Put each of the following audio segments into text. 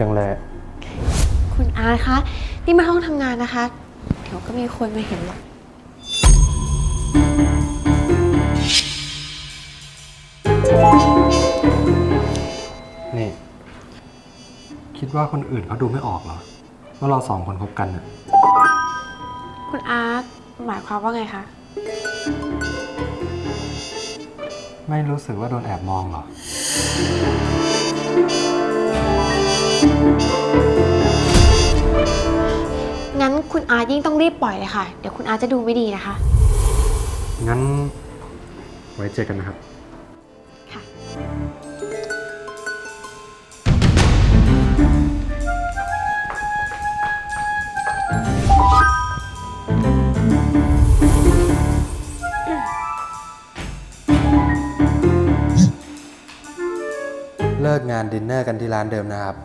จังเลย คุณอาร์ตคะนี่มาห้องทำงานนะคะ เดี๋ยวก็มีคนมาเห็นหรอกนี่ คิดว่าคนอื่นเขาดูไม่ออกเหรอ ว่าเราสองคนคบกันน่ะ คุณอาร์ตหมายความว่าไงคะ ไม่รู้สึกว่าโดนแอบมองเหรอ งั้นคุณอาร์ตยิ่งต้องรีบปล่อยเลยค่ะ เดี๋ยวคุณอาร์ตจะดูไม่ดีนะคะ งั้นไว้เจอกันนะครับ ค่ะ เลิกงานดินเนอร์กันที่ร้านเดิมนะครับ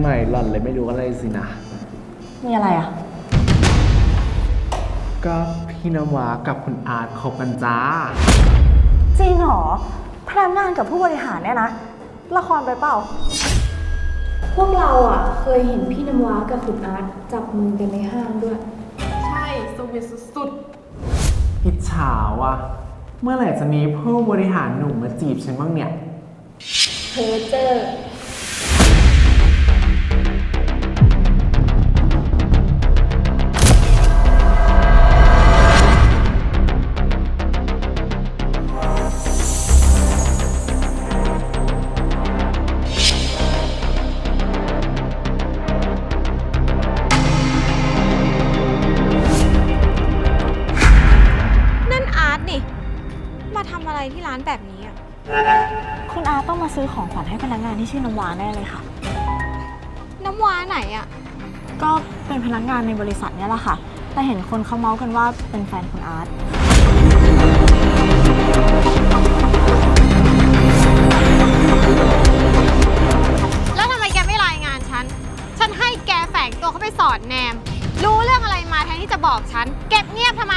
ใหม่หล่อนเลยไม่รู้อะไรสินะ มีอะไรอะก็พี่นวากับคุณอาร์ตคบกันจ้า จริงเหรอ พนักงานกับผู้บริหารเนี่ยนะ ละครไปเปล่า พวกเราอะ เคยเห็นพี่น้ำว้ากับคุณอาร์ตจับมือกันในห้างด้วย ใช่สวิตสุดๆอิจฉาว่ะ เมื่อไหร่จะมีผู้บริหารหนุ่มมาจีบฉันบ้างเนี่ยเพอเจอร์ ซื้อของขวัญให้พนักงานที่ชื่อน้ำวาแน่เลยค่ะ น้ำว้าไหนอะก็เป็นพนักงานในบริษัทเนี่ยแหละค่ะ แต่เห็นคนเขาเมาส์กันว่าเป็นแฟนคุณอาร์ต แล้วทำไมแกไม่รายงานฉัน ฉันให้แกแฝงตัวเข้าไปสอดแนม รู้เรื่องอะไรมาแทนที่จะบอกฉัน เก็บเงียบทำไม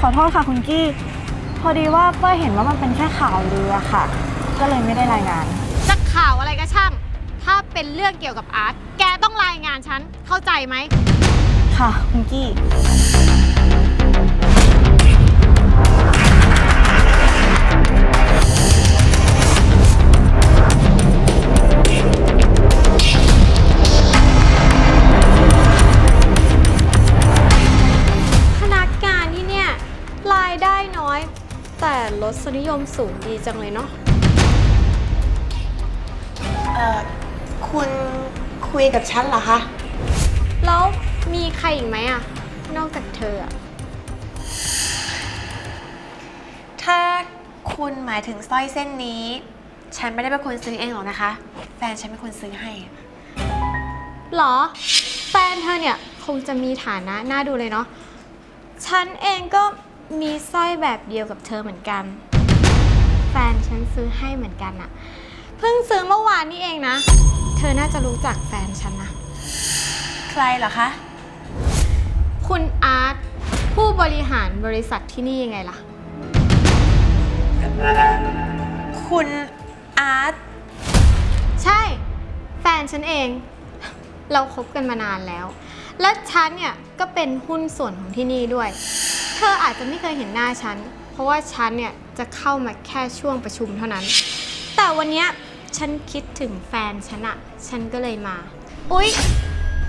ขอโทษค่ะคุณกี้ พอดีว่าเป้ยเห็นว่ามันเป็นแค่ข่าวลืออะค่ะ ก็เลยไม่ได้รายงาน จะข่าวอะไรก็ช่าง ถ้าเป็นเรื่องเกี่ยวกับอาร์ต แกต้องรายงานฉัน เข้าใจไหม ค่ะคุณกี้ พนักงานที่เนี่ยรายได้น้อย แต่รสนิยมสูงดีจังเลยเนาะ เอ่อคุณคุยกับฉันเหรอคะ แล้วมีใครอีกไหมอะนอกจากเธออะถ้าคุณหมายถึงสร้อยเส้นนี้ ฉันไม่ได้เป็นคนซื้อเองหรอกนะคะ แฟนฉันเป็นคนซื้อให้ หรอ แฟนเธอเนี่ยคงจะมีฐานะน่าดูเลยเนาะฉันเองก็มีสร้อยแบบเดียวกับเธอเหมือนกัน แฟนฉันซื้อให้เหมือนกันอะ เพิ่งซื้อเมื่อวานนี้เองนะ เธอน่าจะรู้จักแฟนฉันนะ ใครเหรอคะ คุณอาร์ตผู้บริหารบริษัทที่นี่ยังไงล่ะ คุณอาร์ตใช่ แฟนฉันเอง เราคบกันมานานแล้ว และฉันเนี่ยก็เป็นหุ้นส่วนของที่นี่ด้วย เธออาจจะไม่เคยเห็นหน้าฉัน เพราะว่าฉันเนี่ยจะเข้ามาแค่ช่วงประชุมเท่านั้น แต่วันเนี้ย ฉันคิดถึงแฟนฉันอะฉันก็เลยมา อุ๊ย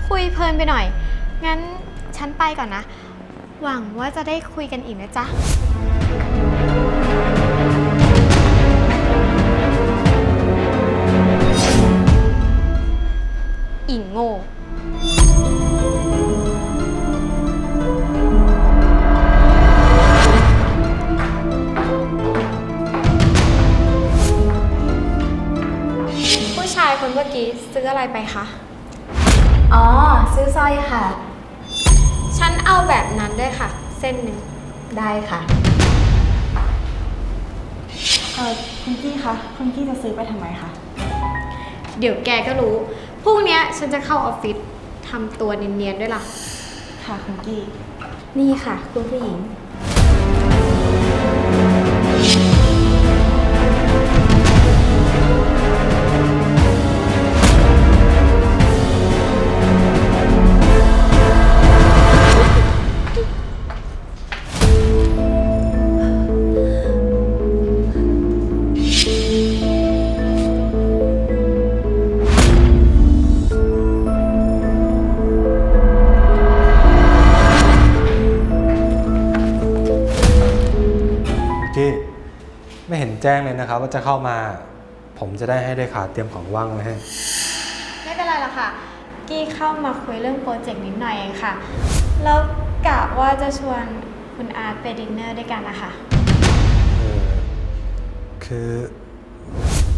คุยเพลินไปหน่อย งั้นฉันไปก่อนนะ หวังว่าจะได้คุยกันอีกนะจ๊ะอีโง่ เมื่อกี้ซื้ออะไรไปคะ อ๋อ ซื้อสร้อยค่ะ ฉันเอาแบบนั้นด้วยค่ะ เส้นหนึ่ง ได้ค่ะออคุณกี้คะ คุณกี้จะซื้อไปทำไมคะ เดี๋ยวแกก็รู้ พรุ่งเนี้ยฉันจะเข้าออฟฟิศทำตัวเนียนๆด้วยล่ะ ค่ะคุณกี้ นี่ค่ะ คุณผู้หญิง จ้งเลยนะครับ ว่าจะเข้ามา ผมจะได้ให้ได้ขาเตรียมของว่างไว้ให้ ไม่เป็นไรหรอกค่ะ กี้เข้ามาคุยเรื่องโปรเจกต์นิดหน่อยเองค่ะ แล้วกะว่าจะชวนคุณอาร์ตไปดินเนอร์ด้วยกันนะคะ เออคือ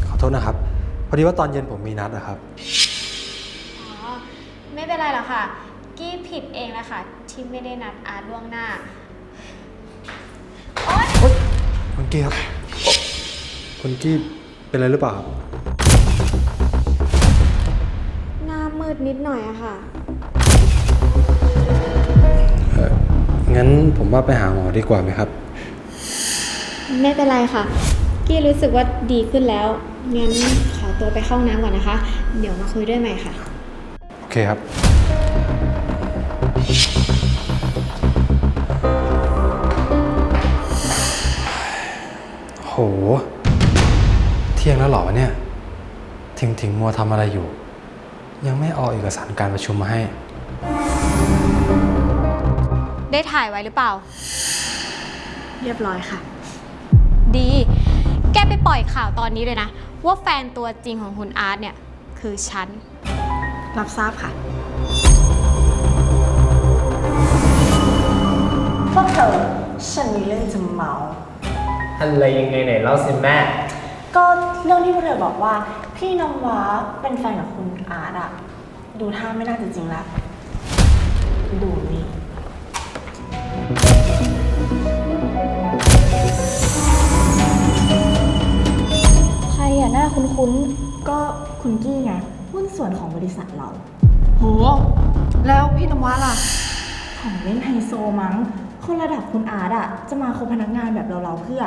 ขอโทษนะครับ พอดีว่าตอนเย็นผมมีนัดนะครับ อ๋อ ไม่เป็นไรหรอกค่ะ กี้ผิดเองนะคะที่ไม่ได้นัดอาร์ตล่วงหน้าคุณกี้ครับ คุณกี้เป็นอะไรหรือเปล่าครับหน้ามืดนิดหน่อยอะค่ะ เอองั้นผมว่าไปหาหมอดีกว่าไหมครับ ไม่เป็นไรค่ะ กี้รู้สึกว่าดีขึ้นแล้ว งั้นขอตัวไปเข้าห้องน้ำก่อนนะคะ เดี๋ยวมาคุยด้วยใหม่ค่ะ โอเคครับ โหเที่ ยงแล้วเหรอวะเนี่ยถิงถิงมัวทำอะไรอยู่ ยังไม่เอาเอกสารการประชุมมาให้ ได้ถ่ายไว้หรือเปล่า เรียบร้อยค่ะ ดี แกไปปล่อยข่าวตอนนี้เลยนะ ว่าแฟนตัวจริงของคุณอาร์ตเนี่ย คือฉัน รับทราบค่ะ พวกเธอ ฉันมีเรื่องจะเมา อะไรยังไงไหนเล่าสิแม่ ก็ เรื่องที่พวกเธอบอกว่าพี่น้องว้าเป็นแฟนกับคุณอาร์ตอะดูท่าไม่น่าจะจริงละดูนี่ใครอะหน้าคุ้นๆก็คุณกี้ไงหุ้นส่วนของบริษัทเรา โห แล้วพี่นวัดล่ะ ของเล่นไฮโซมั้ง คนระดับคุณอาร์ตอะจะมาคบพนักงานแบบเราๆเพื่อ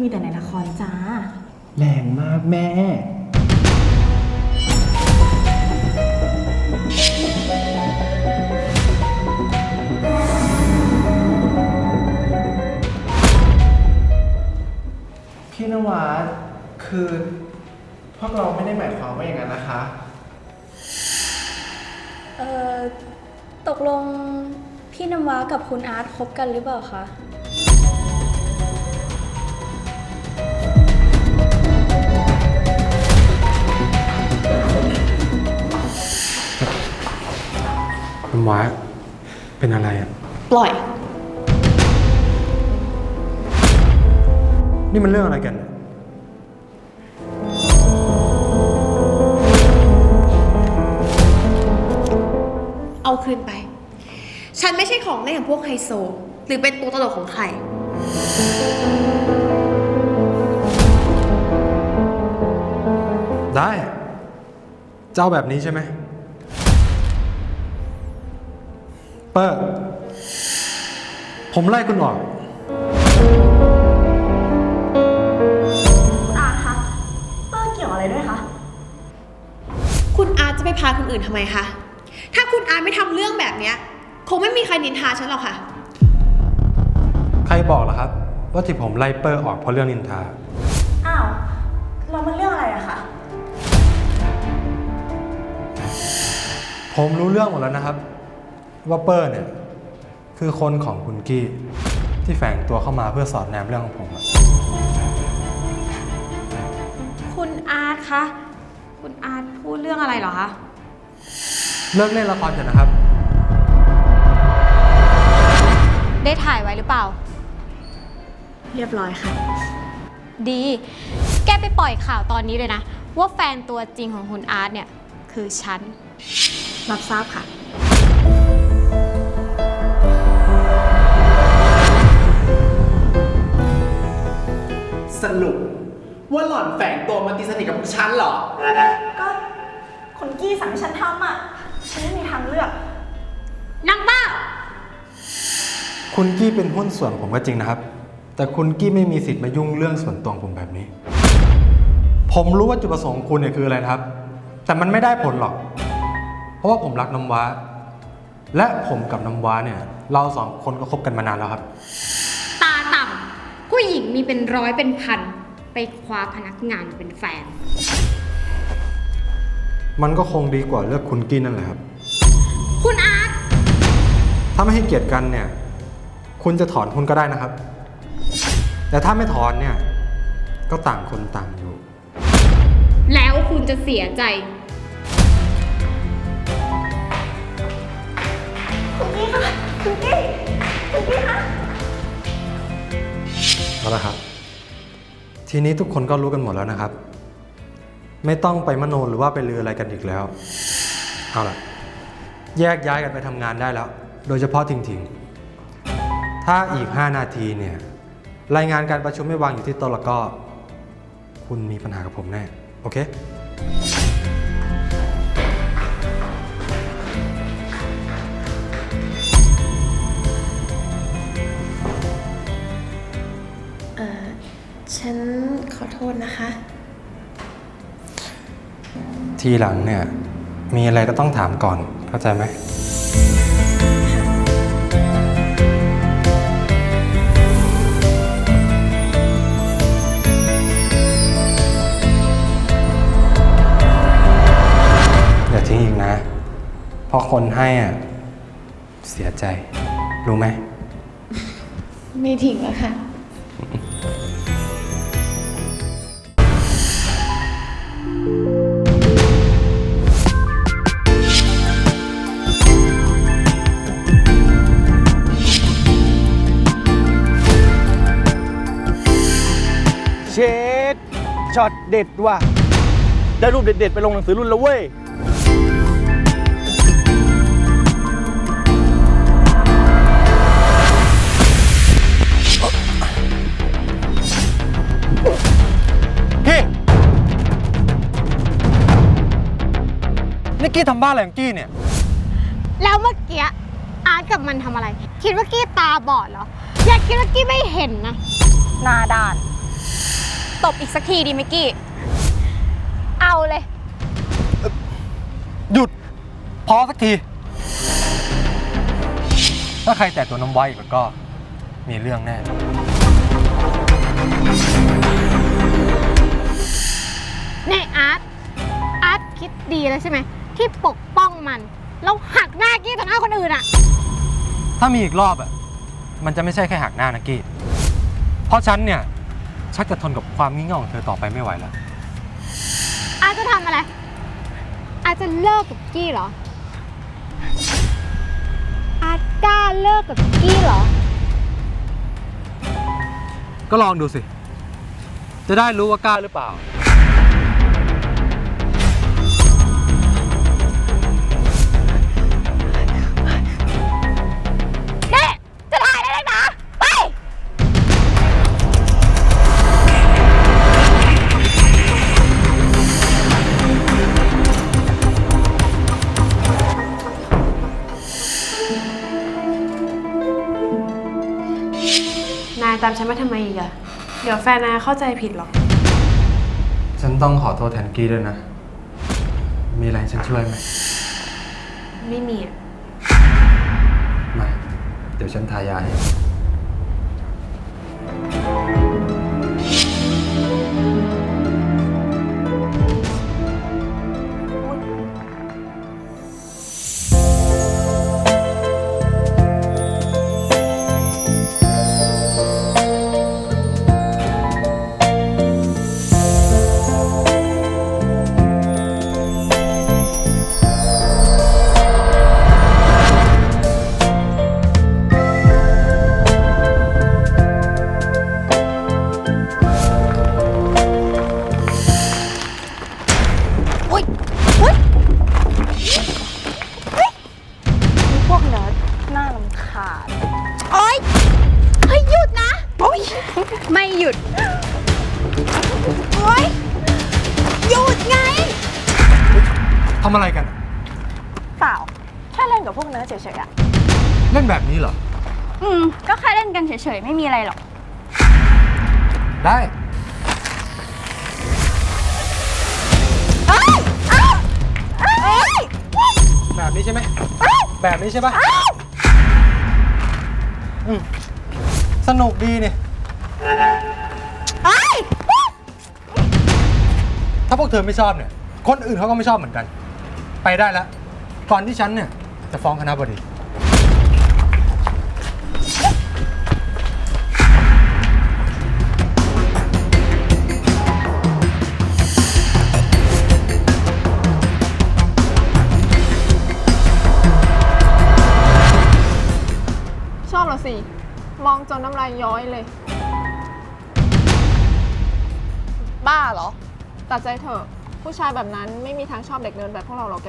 มีแต่ในละครจ้า แรงมากแม่ พี่นวัดคือ พวกเราไม่ได้หมายความว่าอย่างนั้นนะคะ เอ่อ ตกลงพี่น้ำว้ากับคุณอาร์ตคบกันหรือเปล่าคะ ว้าเป็นอะไรอะปล่อย นี่มันเรื่องอะไรกัน เอาคืนไป ฉันไม่ใช่ของเล่นของพวกไฮโซ หรือเป็นตัวตลกของใคร ได้ เจ้าแบบนี้ใช่ไหม เปอร์ ผมไล่คุณออก คุณอาร์ตคะเป้าเกี่ยวอะไรด้วยคะ คุณอาร์ตจะไปพาคนอื่นทำไมคะ ถ้าคุณอาร์ตไม่ทำเรื่องแบบเนี้ย คงไม่มีใครนินทาฉันหรอกค่ะ ใครบอกล่ะครับ ว่าที่ผมไล่เปอร์ออกเพราะเรื่องนินทา อ้าวเรามันเรื่องอะไรอะคะ ผมรู้เรื่องหมดแล้วนะครับ ว่าเปอร์เนี่ยคือคนของคุณกี้ที่แฝงตัวเข้ามาเพื่อสอดแนมเรื่องของผมอะคุณอาร์ตคะ คุณอาร์ตพูดเรื่องอะไรเหรอคะ เลิกเล่นละครเถอะนะครับ ได้ถ่ายไว้หรือเปล่า เรียบร้อยค่ะ ดี แกไปปล่อยข่าวตอนนี้เลยนะ ว่าแฟนตัวจริงของคุณอาร์ตเนี่ย คือฉัน รับทราบค่ะ สรุปหล่อนแฝงตัวมาตีสนิทกับพวกฉันเหรอ ก็คุณกี้สั่งให้ฉันทำอะ ฉันไม่มีทางเลือกนางบ้า คุณกี้เป็นหุ้นส่วนผมก็จริงนะครับ แต่คุณกี้ไม่มีสิทธิ์มายุ่งเรื่องส่วนตัวของผมแบบนี้ ผมรู้ว่าจุดประสงค์ของคุณเนี่ยคืออะไรนะครับ แต่มันไม่ได้ผลหรอก เพราะว่าผมรักน้ำว้า และผมกับน้ำว้าเนี่ย เราสองคนก็คบกันมานานแล้วครับตาต่ำ ผู้หญิงมีเป็นร้อยเป็นพัน ไปคว้าพนักงานมาเป็นแฟน มันก็คงดีกว่าเลือกคุณกี้นั่นแหละครับ คุณอาร์ตถ้าไม่ให้เกียรติกันเนี่ย คุณจะถอนหุ้นก็ได้นะครับ แต่ถ้าไม่ถอนเนี่ย ก็ต่างคนต่างอยู่ แล้วคุณจะเสียใจ คุณกี้คะคุณกี้คุณกี้คะ เอาละครับ ทีนี้ทุกคนก็รู้กันหมดแล้วนะครับ ไม่ต้องไปมโนหรือว่าไปลืออะไรกันอีกแล้ว เอาล่ะ แยกย้ายกันไปทำงานได้แล้ว โดยเฉพาะทิงทิงถ้าอีก 5 นาทีเนี่ย รายงานการประชุมไม่วางอยู่ที่โต๊ะแล้วก็ คุณมีปัญหากับผมแน่ โอเค ขอโทษนะคะ ทีหลังเนี่ย มีอะไรก็ต้องถามก่อน เข้าใจไหม อย่าทิ้งอีกนะ เพราะคนให้อะ เสียใจ รู้ไหม ไม่ทิ้งแล้วค่ะ ช็อตเด็ดว่ะ ได้รูปเด็ดๆ ไปลงหนังสือรุ่นแล้วเว้ย กี้ นี่กี้ทำบ้าอะไรของกี้เนี่ย แล้วเมื่อกี้อาร์ตกับมันทำอะไร คิดว่ากี้ตาบอดเหรอ อย่าคิดว่ากี้ไม่เห็นนะ หน้าด้าน ตบอีกสักทีดีไหมกี้ เอาเลย หยุด พอสักที ถ้าใครแตะตัวน้ำไว้อีกแล้วก็มีเรื่องแน่นี่อาร์ต อาร์ตคิดดีแล้วใช่ไหม ที่ปกป้องมัน แล้วหักหน้ากี้ต่อหน้าคนอื่นอะถ้ามีอีกรอบอะมันจะไม่ใช่แค่หักหน้านะกี้ เพราะฉันเนี่ย ชักจะทนกับความงี่เง่าของเธอต่อไปไม่ไหวแล้ว อาร์ตจะทำอะไร อาร์ตจะเลิกกับกี้เหรอ อาร์ตกล้าเลิกกับกี้เหรอ ก็ลองดูสิ จะได้รู้ว่ากล้าหรือเปล่า ตามฉันมาทำไมอีกอะเดี๋ยวแฟนนายเข้าใจผิดหรอก ฉันต้องขอโทษแทนกี้ด้วยนะ มีอะไรให้ฉันช่วยไหมไม่มีอะ มา เดี๋ยวฉันทายาให้ำอะไรกัน เปล่า แค่เล่นกับพวกเนื้อเฉยๆอะเล่นแบบนี้เหรอ อืม ก็แค่เล่นกันเฉยๆ ไม่มีอะไรหรอก ได้แบบนี้ใช่ไหมแบบนี้ใช่ปะอืมสนุกดีเนี่ยถ้าพวกเธอไม่ชอบเนี่ย คนอื่นเขาก็ไม่ชอบเหมือนกัน ไปได้แล้ว ก่อนที่ฉันเนี่ย จะฟ้องคณะบดี ชอบเหรอสิ มองจนน้ำลายย้อยเลย บ้าเหรอ ตัดใจเถอะ ผู้ชายแบบนั้นไม่มีทางชอบเด็กเนินแบบพวกเราหรอกแก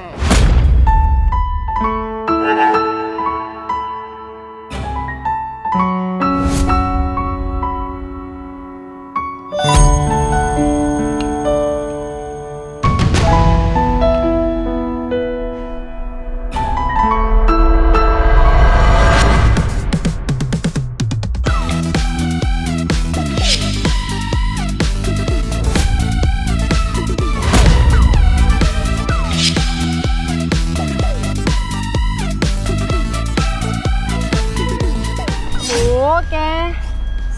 แก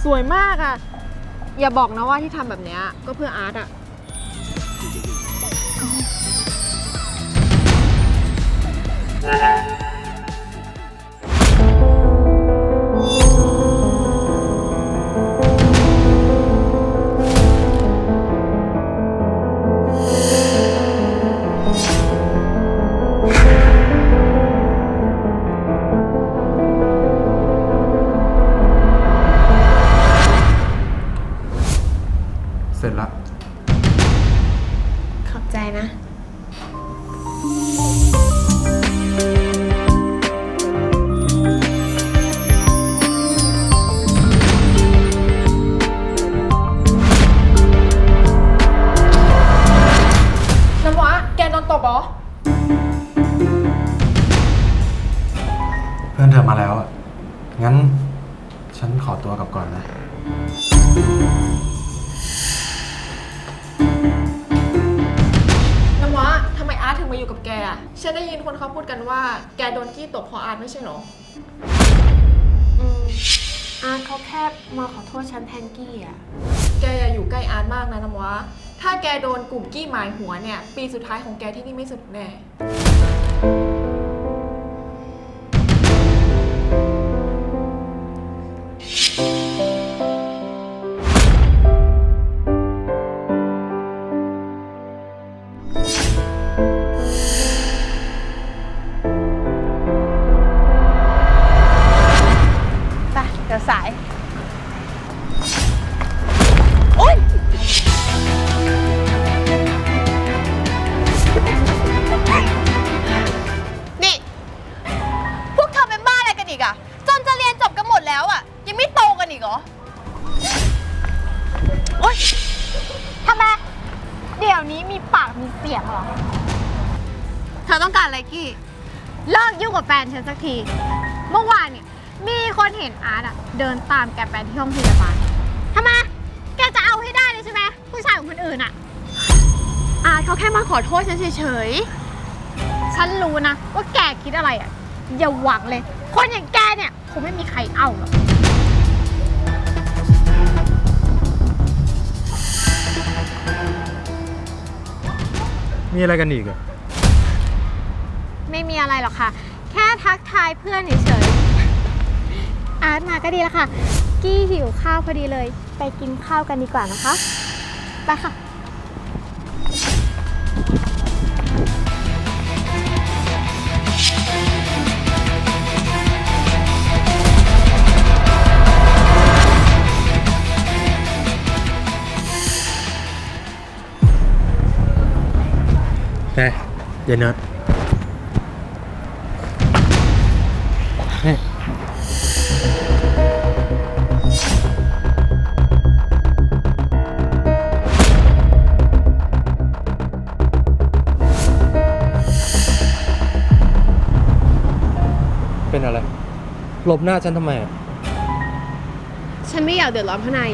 สวยมากอะ่ะ อย่าบอกนะว่าที่ทำแบบเนี้ยก็เพื่ออาร์ตอะเตบเหรอ เพื่อนเธอมาแล้วอะงั้นฉันขอตัวกลับก่อนนะ น้ำว้าทำไมอาร์ตถึงมาอยู่กับแกอะฉันได้ยินคนเขาพูดกันว่า แกโดนกี้ตบเพราะอาร์ตไม่ใช่เหรอ อืมอาร์ตเขาแค่มาขอโทษฉันแทนกี้อะแกอย่าอยู่ใกล้อาร์ตมากนะน้ำว้า ถ้าแกโดนกลุ่มกี้หมายหัวเนี่ย ปีสุดท้ายของแกที่นี่ไม่สนุกแน่ เฉยฉันรู้นะว่าแกคิดอะไรอะอย่าหวังเลย คนอย่างแกเนี่ยคงไม่มีใครเอาหรอกมีอะไรกันอีกอะไม่มีอะไรหรอกค่ะ แค่ทักทายเพื่อนเฉยๆอาร์ตมาก็ดีแล้วค่ะ กี้หิวข้าวพอดีเลย ไปกินข้าวกันดีกว่านะคะ ไปค่ะ เดี๋ยวนะเป็นอะไรหลบหน้าฉันทำไมฉันไม่อยากเดือดร้อนพระนาย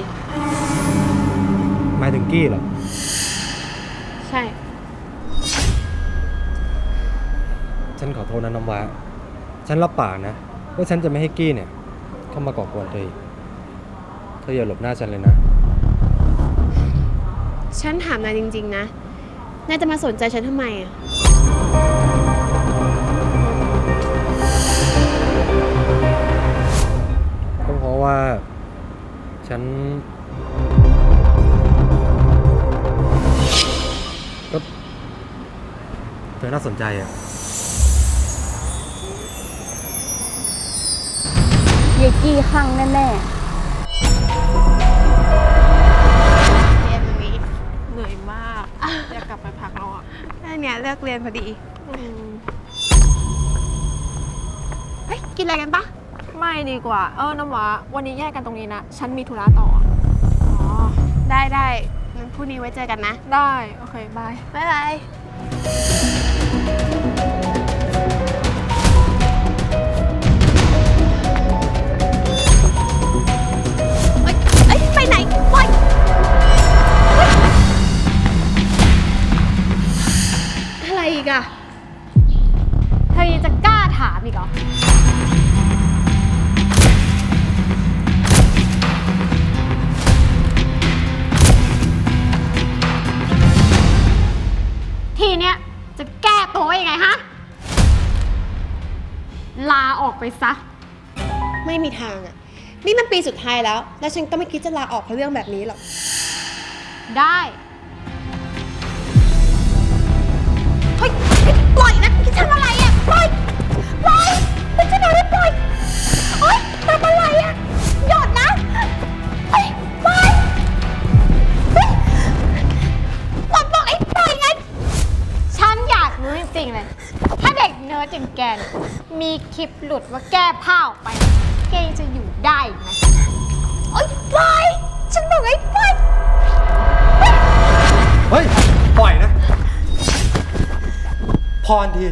หมายถึงกี้เหรอ ใช่ นขอโทษนะน้ำว้าฉันรับปากนะว่าฉันจะไม่ให้กี้เนี่ยเข้ามาก่อกวนเธออีกเธออย่าหลบหน้าฉันเลยนะ ฉันถามนายจริง ๆ นะ นายจะมาสนใจฉันทำไมอะก็เพราะว่า ฉัน ก็เธอน่าสนใจอะ กี้ข้างแน่เรียนตรงนี้เหนื่อยมากอยากกลับไปพักแล้วอะอันเนี้ยเลิกเรียนพอดีเฮ้ยกินอะไรกันปะไม่ดีกว่า เออน้ำว้าวันนี้แยกกันตรงนี้นะ ฉันมีธุระต่อ อ๋อ ได้ได้งั้นพรุ่งนี้ไว้เจอกันนะ ได้ โอเค บาย บ๊ายบาย อีกเหรอทีเนี้ยจะแก้ตัวว่ายังไงฮะ ลาออกไปซะ ไม่มีทางอะนี่มันปีสุดท้ายแล้ว แล้วฉันก็ไม่คิดจะลาออกเพราะเรื่องแบบนี้หรอก ได้ เฮ้ยปล่อยนะ ล่อยพี่จะโดนปล่อยเฮ้ยทำอะไรอะหยุดนะเฮ้ยปล่อยเฮ้ยปล่อยบอกไอ้ปล่อยไง ฉันอยากรู้จริงๆเลย ถ้าเด็กเนิร์ดอย่างแกเนี่ยมีคลิปหลุดว่าแก้ผ้าออกไป แกยังจะอยู่ได้อีกไหมเอ้ยปล่อยฉันบอกไอ้ปล่อยเฮ้ย ปล่อยนะ พรที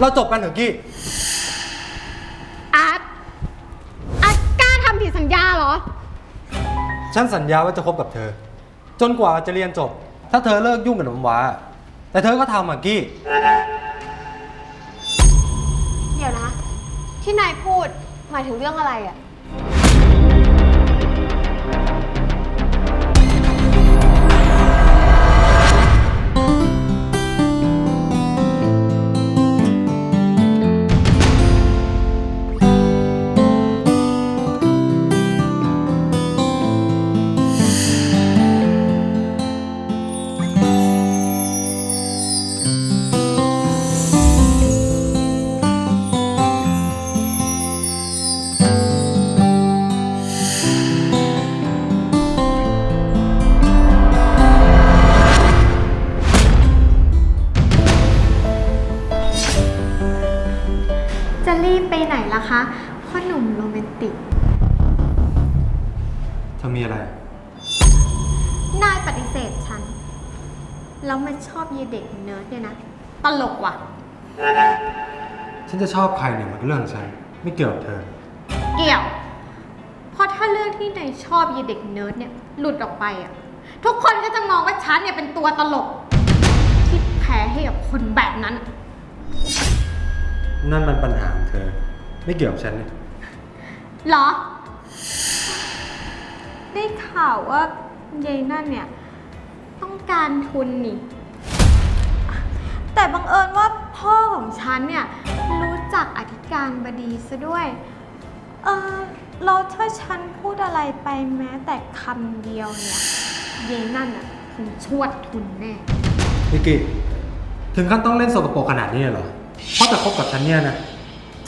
เราจบกันเถอะกี้ ฉันสัญญาว่าจะคบกับเธอ จนกว่าจะเรียนจบ ถ้าเธอเลิกยุ่งกับน้ำว้า แต่เธอก็ทำอะกี้ เดี๋ยวนะ ที่นายพูดหมายถึงเรื่องอะไรอะ ฉันจะชอบใครเนี่ยมันก็เรื่องของฉัน ไม่เกี่ยวกับเธอ เกี่ยว เพราะถ้าเรื่องที่นายชอบเยเด็กเนิร์ดเนี่ยหลุดออกไปอะ ทุกคนก็จะมองว่าฉันเนี่ยเป็นตัวตลกที่แพ้ให้กับคนแบบนั้น นั่นมันปัญหาของเธอ ไม่เกี่ยวกับฉันเนี่ยเหรอ ได้ข่าวว่ายายนั่นเนี่ย ต้องการทุนนี่ แต่บังเอิญว่าพ่อของฉันเนี่ย รู้จักอธิการบดีซะด้วย เออแล้วถ้าฉันพูดอะไรไปแม้แต่คำเดียวเนี่ยยายนั่นอะคงชวดทุนแน่ นิกกี้ถึงขั้นต้องเล่นสกปรกขนาดนี้เลยเหรอ เพราะแต่คบกับฉันเนี่ยนะ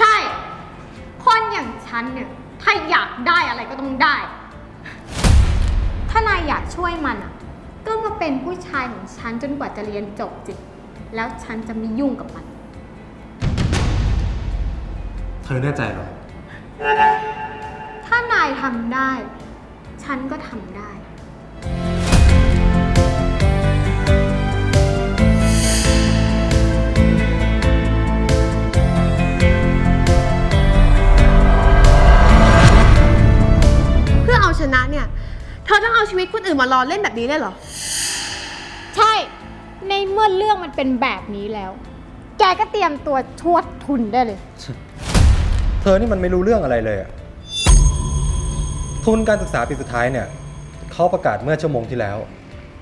ใช่ คนอย่างฉันเนี่ย ถ้าอยากได้อะไรก็ต้องได้ ถ้านายอยากช่วยมันอะ ก็มาเป็นผู้ชายของฉันจนกว่าจะเรียนจบจิ แล้วฉันจะไม่ยุ่งกับมัน เธอแน่ใจเหรอ ถ้านายทำได้ ฉันก็ทำได้ เพื่อเอาชนะเนี่ย เธอต้องเอาชีวิตคนอื่นมารอเล่นแบบนี้เลยเหรอ ใช่ ในเมื่อเรื่องมันเป็นแบบนี้แล้ว แกก็เตรียมตัวชวดทุนได้เลย เธอนี่มันไม่รู้เรื่องอะไรเลยอะทุนการศึกษาปีสุดท้ายเนี่ยเขาประกาศเมื่อชั่วโมงที่แล้ว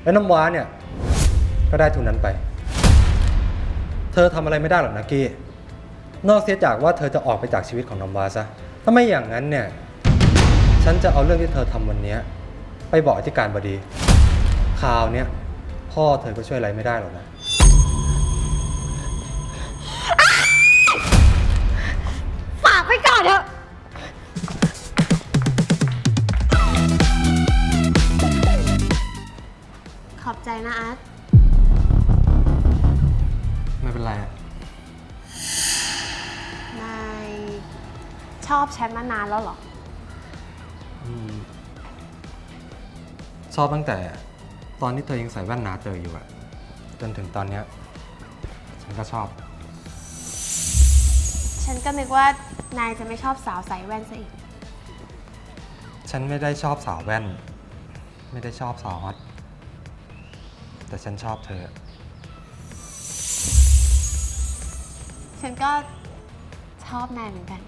และน้ำว้าเนี่ยก็ได้ทุนนั้นไป เธอทำอะไรไม่ได้หรอกนะกี้นอกเสียจากว่าเธอจะออกไปจากชีวิตของน้ำว้าซะถ้าไม่อย่างนั้นเนี่ยฉันจะเอาเรื่องที่เธอทำวันนี้ไปบอกอธิการบดีข่าวเนี้ยพ่อเธอก็ช่วยอะไรไม่ได้หรอกนะ นะอาร์ตไม่เป็นไรอะนายชอบฉันมานานแล้วเหรอ อืมชอบตั้งแต่ตอนที่เธอยังใส่แว่นหนาเตยอยู่อะจนถึงตอนเนี้ยฉันก็ชอบ ฉันก็นึกว่านายจะไม่ชอบสาวใส่แว่นซะอีก ฉันไม่ได้ชอบสาวแว่น ไม่ได้ชอบสาวฮอต แต่ฉันชอบเธอ ฉันก็ชอบนายเหมือนกัน